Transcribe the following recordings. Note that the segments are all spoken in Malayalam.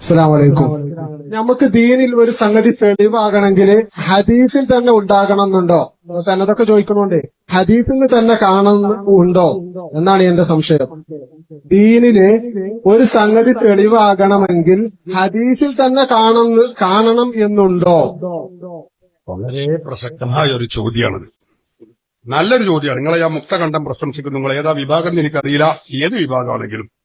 അസ്സലാമു അലൈക്കും. നമുക്ക് ദീനിൽ ഒരു സംഗതി തെളിവാകണമെങ്കിൽ ഹദീസിൽ തന്നെ ഉണ്ടാകണം എന്നുണ്ടോ തന്നതൊക്കെ ചോദിക്കണോണ്ടേ? ഹദീസിൽ തന്നെ കാണണം ഉണ്ടോ എന്നാണ് എന്റെ സംശയം. ദീനിൽ ഒരു സംഗതി തെളിവാകണമെങ്കിൽ ഹദീസിൽ തന്നെ കാണണം കാണണം എന്നുണ്ടോ? വളരെ പ്രസക്തമായ ഒരു ചോദ്യമാണത്. നല്ലൊരു ചോദ്യമാണ്. നിങ്ങളെ ഞാൻ മുക്തകണ്ഠം പ്രശംസിക്കുന്നു. നിങ്ങൾ ഏതാ വിഭാഗം എനിക്കറിയില്ല. ഏത് വിഭാഗമാണെങ്കിലും.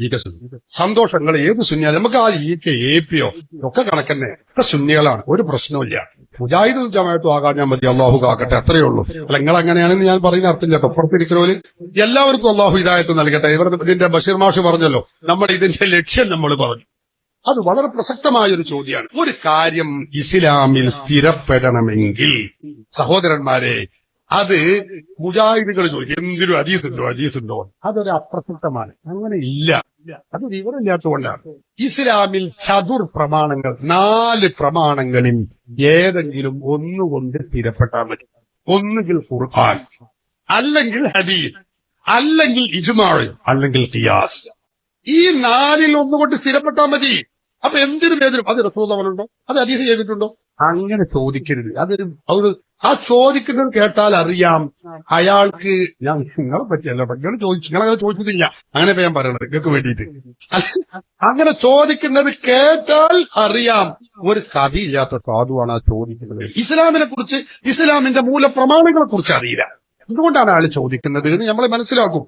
ഈക്ക സുന്നി. സന്തോഷം നിങ്ങൾ ഏത് സുന്നിയാണ് നമുക്ക് ആ ഈക്ക എ പിയോ ഒക്കെ കണക്കന്നെ. ഒക്കെ സുന്നികളാണ്. ഒരു പ്രശ്നമില്ല മുജാഹിദ് ജമായത്തും ആകാൻ ഞാൻ മതി. അള്ളാഹു കാക്കട്ടെ. അത്രയേ ഉള്ളൂ. അല്ല നിങ്ങൾ അങ്ങനെയാണെന്ന് ഞാൻ പറയുന്ന അർത്ഥം കേട്ടോ. പുറത്തിരിക്കുന്നവര് എല്ലാവർക്കും അള്ളാഹു ഹിദായത്ത് നൽകട്ടെ. ഇവർ ഇതിന്റെ ബഷീർ മാഷ് പറഞ്ഞല്ലോ. നമ്മുടെ ഇതിന്റെ ലക്ഷ്യം നമ്മൾ പറഞ്ഞു. അത് വളരെ പ്രസക്തമായ ഒരു ചോദ്യമാണ്. ഒരു കാര്യം ഇസ്ലാമിൽ സ്ഥിരപ്പെടണമെങ്കിൽ സഹോദരന്മാരെ അത് മുജാഹിദുകൾ ചോദിക്കും. എന്തിനും? അജീസ് ഉണ്ടോ അതൊരു അപ്രസക്തമാണ്. അങ്ങനെ ഇല്ല. അത് വിവരമില്ലാത്തതുകൊണ്ടാണ്. ഇസ്ലാമിൽ ചതുർ പ്രമാണങ്ങൾ നാല് പ്രമാണങ്ങളിൽ ഏതെങ്കിലും ഒന്നുകൊണ്ട് സ്ഥിരപ്പെട്ടാൽ മതി. ഒന്നുകിൽ ഖുർആൻ അല്ലെങ്കിൽ ഹദീസ് അല്ലെങ്കിൽ ഇജുമാഴ് അല്ലെങ്കിൽ ഖിയാസ്. ഈ നാലിൽ ഒന്നുകൊണ്ട് സ്ഥിരപ്പെട്ടാൽ മതി. അപ്പൊ എന്തിനും ഏതിനും അത് റസൂദ് അവനുണ്ടോ അത് അതീസ് ചെയ്തിട്ടുണ്ടോ? അങ്ങനെ ചോദിക്കരുത്. അതൊരു ഒരു ആ ചോദിക്കുന്നത് കേട്ടാൽ അറിയാം. അയാൾക്ക് ഞാൻ നിങ്ങളെ പറ്റിയല്ല നിങ്ങൾ ചോദിച്ചു. നിങ്ങളങ്ങനെ ചോദിച്ചിട്ടില്ല അങ്ങനെ ഞാൻ പറയണത് നിങ്ങൾക്ക് വേണ്ടിയിട്ട്. അങ്ങനെ ചോദിക്കുന്നത് കേട്ടാൽ അറിയാം. ഒരു കഥയില്ലാത്ത സാധുവാണ് ആ ചോദിക്കുന്നത്. ഇസ്ലാമിനെ കുറിച്ച് ഇസ്ലാമിന്റെ മൂലപ്രമാണങ്ങളെ കുറിച്ച് അറിയില്ല. എന്തുകൊണ്ടാണ് ആൾ ചോദിക്കുന്നത് എന്ന് നമ്മൾ മനസ്സിലാക്കും.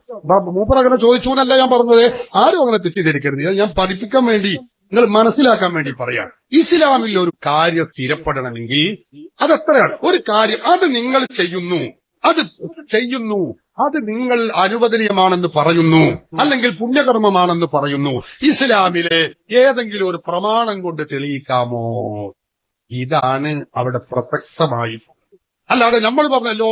മൂപ്പർ അങ്ങനെ ചോദിച്ചു എന്നല്ല ഞാൻ പറഞ്ഞത്. ആരും അങ്ങനെ തെറ്റിദ്ധരിക്കരുത്. ഞാൻ പഠിപ്പിക്കാൻ വേണ്ടി നിങ്ങൾ മനസ്സിലാക്കാൻ വേണ്ടി പറയാം. ഇസ്ലാമിൽ ഒരു കാര്യം സ്ഥിരപ്പെടണമെങ്കിൽ അതെത്രയാണ്? ഒരു കാര്യം അത് നിങ്ങൾ ചെയ്യുന്നു. അത് ചെയ്യുന്നു. അത് നിങ്ങൾ അനുവദനീയമാണെന്ന് പറയുന്നു. അല്ലെങ്കിൽ പുണ്യകർമ്മമാണെന്ന് പറയുന്നു. ഇസ്ലാമിലെ ഏതെങ്കിലും ഒരു പ്രമാണം കൊണ്ട് തെളിയിക്കാമോ? ഇതാണ് അവിടെ പ്രസക്തമായി. അല്ലാതെ നമ്മൾ പറഞ്ഞല്ലോ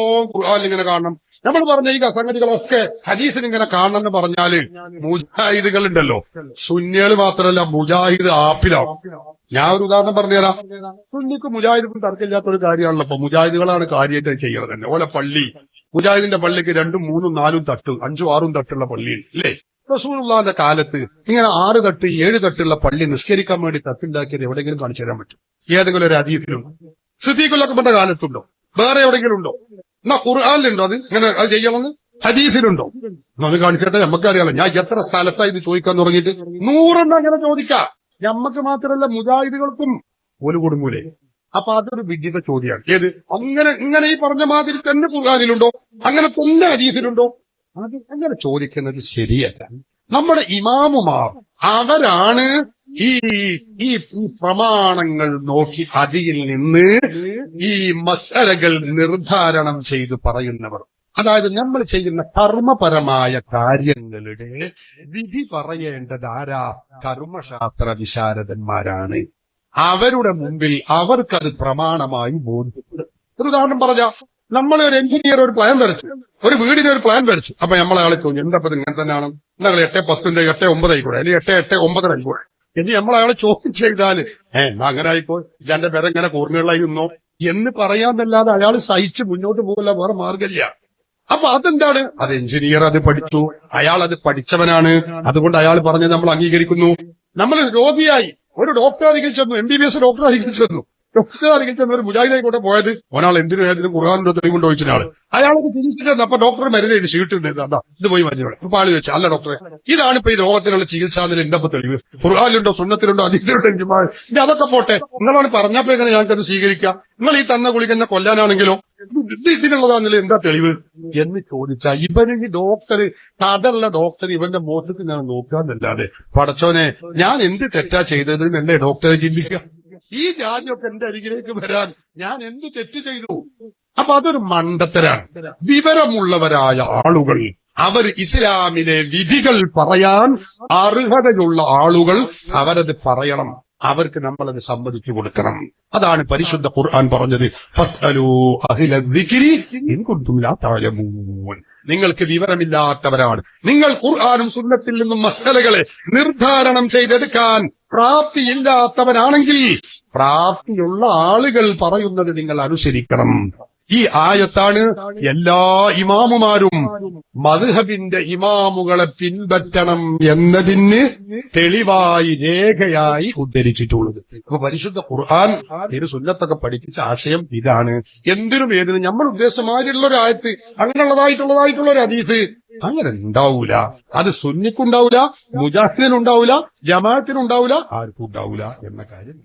ഇങ്ങനെ കാണണം. നമ്മൾ പറഞ്ഞ ഈ സംഗതികളൊക്കെ ഹദീസിന് ഇങ്ങനെ കാണണം എന്ന് പറഞ്ഞാൽ മുജാഹിദുകൾ ഉണ്ടല്ലോ സുന്നികൾ മാത്രമല്ല മുജാഹിദ് ആപ്പിലാണ്. ഞാൻ ഒരു ഉദാഹരണം പറഞ്ഞുതരാം. സുന്നിക്ക് മുജാഹിദിനും തർക്കമില്ലാത്ത ഒരു കാര്യമാണല്ലോ. അപ്പൊ മുജാഹിദുകളാണ് കാര്യമായിട്ട് ചെയ്യുന്നത് തന്നെ. ഓലെ പള്ളി. മുജാഹിദിന്റെ പള്ളിക്ക് രണ്ടും മൂന്നും നാലും തട്ട് അഞ്ചും ആറും തട്ടുള്ള പള്ളി അല്ലേ റസൂലുള്ളാന്റെ കാലത്ത് ഇങ്ങനെ ആറ് തട്ട് ഏഴ് തട്ടുള്ള പള്ളി നിസ്കരിക്കാൻ വേണ്ടി തട്ടുണ്ടാക്കിയത് എവിടെയെങ്കിലും കാണിച്ചു തരാൻ പറ്റും. ഏതെങ്കിലും ഒരു അതീതിലുണ്ടോ ശുദ്ധീകുലക്കപ്പെട്ട കാലത്തുണ്ടോ? വേറെ എവിടെയെങ്കിലും ഉണ്ടോ? എന്നാ ഖുർആാനിലുണ്ടോ അത്? ഇങ്ങനെ അത് ചെയ്യണമെന്ന് ഹദീഫിലുണ്ടോ അത് നമുക്ക് നമുക്കറിയാലോ. ഞാൻ എത്ര സ്ഥലത്തായി ഇത് ചോദിക്കാൻ തുടങ്ങിയിട്ട്? നൂറെണ്ണം അങ്ങനെ ചോദിക്കാം. നമ്മക്ക് മാത്രമല്ല മുജാഹിദികൾക്കും ഒരു കുടുംബൂലേ അപ്പൊ അതൊരു വിദ്യത ചോദ്യമാണ് ഏത്? അങ്ങനെ ഇങ്ങനെ ഈ പറഞ്ഞ മാതിരി തന്നെ ഖുർആാനിലുണ്ടോ? അങ്ങനെ തന്നെ ഹദീഫിലുണ്ടോ അത് അങ്ങനെ ചോദിക്കുന്നത് ശരിയല്ല. നമ്മുടെ ഇമാമുമാർ അവരാണ് ഈ ഈ പ്രമാണങ്ങൾ നോക്കി അതിൽ നിന്ന് ഈ മസലകൾ നിർദ്ധാരണം ചെയ്തു പറയുന്നവർ. അതായത് നമ്മൾ ചെയ്യുന്ന കർമ്മപരമായ കാര്യങ്ങളുടെ വിധി പറയേണ്ടത് ആരാ? കർമ്മശാസ്ത്ര വിശാരദന്മാരാണ്. അവരുടെ മുമ്പിൽ അവർക്കത് പ്രമാണമായി ബോധ്യപ്പെടും. ഒരു ഉദാഹരണം പറഞ്ഞ നമ്മൾ ഒരു എഞ്ചിനീയർ ഒരു പ്ലാൻ വരച്ചു. ഒരു വീടിന് ഒരു പ്ലാൻ വരച്ചു. അപ്പൊ നമ്മളെ ആളെ ചോദിച്ചു എന്താ ഇങ്ങനെ തന്നെയാണ്? നിങ്ങൾ എട്ട് പത്തിന്റെ എട്ട് ഒമ്പത് ആയിക്കൂടെ അല്ലെങ്കിൽ എട്ട് എട്ട് ഒമ്പതര ആയിക്കൂടെ എന്ന് നമ്മളയാളെ ചോദ്യം ചെയ്താൽ ഏ ആയിക്കോ ഇതെന്റെ പേരെ ഇങ്ങനെ കൂർമ്മകളായിരുന്നോ എന്ന് പറയാന്നല്ലാതെ അയാൾ സഹിച്ച് മുന്നോട്ട് പോകില്ല വേറെ മാർഗമില്ല. അപ്പൊ അതെന്താണ്? അത് എഞ്ചിനീയർ അത് പഠിച്ചു. അയാൾ അത് പഠിച്ചവനാണ്. അതുകൊണ്ട് അയാൾ പറഞ്ഞത് നമ്മൾ അംഗീകരിക്കുന്നു. നമ്മൾ രോഗിയായി. ഒരു ഡോക്ടർ അരികിൽ ചെന്നു M B B S doctor അരികിൽ ചെന്നു. ഡോക്ടർ അരികിൽ ചെന്ന ഒരു മുജാഹിദായിക്കോട്ടെ പോയത്. ഒരാൾ എന്തിനു ഏതിനും ഖുർആാനിന്റെ തെളിവുണ്ടോ ചോദിച്ചാൽ അയാൾക്ക് ചികിത്സിച്ചത് അപ്പൊ ഡോക്ടർ മരുന്ന് ഷീട്ട് ഉണ്ട് അതാ ഇത് പോയി മരുന്നോടെ ഇപ്പൊ ആൾ ചോദിച്ചു അല്ല ഡോക്ടറെ ഇതാണ് ഇപ്പൊ ഈ രോഗത്തിനുള്ള ചികിത്സാ നില എന്താ ഇപ്പൊ തെളിവ്? ഖുർആാനിലുണ്ടോ സുന്നത്തിലുണ്ടോ അതിഥിയുണ്ടോ അതൊക്കെ പോട്ടെ. നിങ്ങളാണ് പറഞ്ഞപ്പോ എങ്ങനെ ഞങ്ങൾക്കത് സ്വീകരിക്കാം? നിങ്ങൾ ഈ തന്ന ഗുളിക എന്നെ കൊല്ലാനാണെങ്കിലോ? ഇത് ഇതിനുള്ളതാണെങ്കിലും എന്താ തെളിവ്? എന്ന് ചോദിച്ചാൽ ഇവന് ഈ ഡോക്ടർ കഥല്ല ഡോക്ടർ ഇവന്റെ മോശത്തിൽ ഞാൻ നോക്കാന്നല്ലാതെ പടച്ചോനെ ഞാൻ എന്ത് തെറ്റാ ചെയ്തത് എന്നല്ലേ ഡോക്ടറെ ചിന്തിക്കുക? ഈ ജാതിയൊക്കെ എന്റെ അരികിലേക്ക് വരാൻ ഞാൻ എന്ത് തെറ്റ് ചെയ്തു? അപ്പൊ അതൊരു മണ്ടത്തരാണ്. വിവരമുള്ളവരായ ആളുകൾ അവർ ഇസ്ലാമിലെ വിധികൾ പറയാൻ അർഹതയുള്ള ആളുകൾ അവരത് പറയണം. അവർക്ക് നമ്മളത് സമ്മതിച്ചു കൊടുക്കണം. അതാണ് പരിശുദ്ധ ഖുർആൻ പറഞ്ഞത്. നിങ്ങൾക്ക് വിവരമില്ലാത്തവരാണ്. നിങ്ങൾ ഖുർആാനും സുന്നത്തിൽ നിന്നും മസലകളെ നിർദ്ധാരണം ചെയ്തെടുക്കാൻ പ്രാപ്തിയില്ലാത്തവരാണെങ്കിൽ പ്രാപ്തിയുള്ള ആളുകൾ പറയുന്നത് നിങ്ങൾ അനുസരിക്കണം. ഈ ആയത്താണ് എല്ലാ ഇമാമുമാരും മധുഹബിന്റെ ഇമാമുകളെ പിൻപറ്റണം എന്നതിന് തെളിവായി രേഖയായി ഉദ്ധരിച്ചിട്ടുള്ളത്. അപ്പൊ പരിശുദ്ധ ഖുർആൻ ഒരു സുന്നത്തൊക്കെ പഠിപ്പിച്ച ആശയം ഇതാണ്. എന്തിനും ഏതിനും നമ്മൾ ഉദ്ദേശമായിട്ടുള്ള ഒരു ആയത്ത് അങ്ങനെയുള്ളതായിട്ടുള്ളതായിട്ടുള്ള ഒരു അതീത് അങ്ങനെ ഉണ്ടാവൂല. അത് സുന്നിക്കുണ്ടാവൂല മുജാഹിദിനുണ്ടാവൂല ജമാഅത്തിനുണ്ടാവൂല ആർക്കും ഉണ്ടാവൂല എന്ന കാര്യം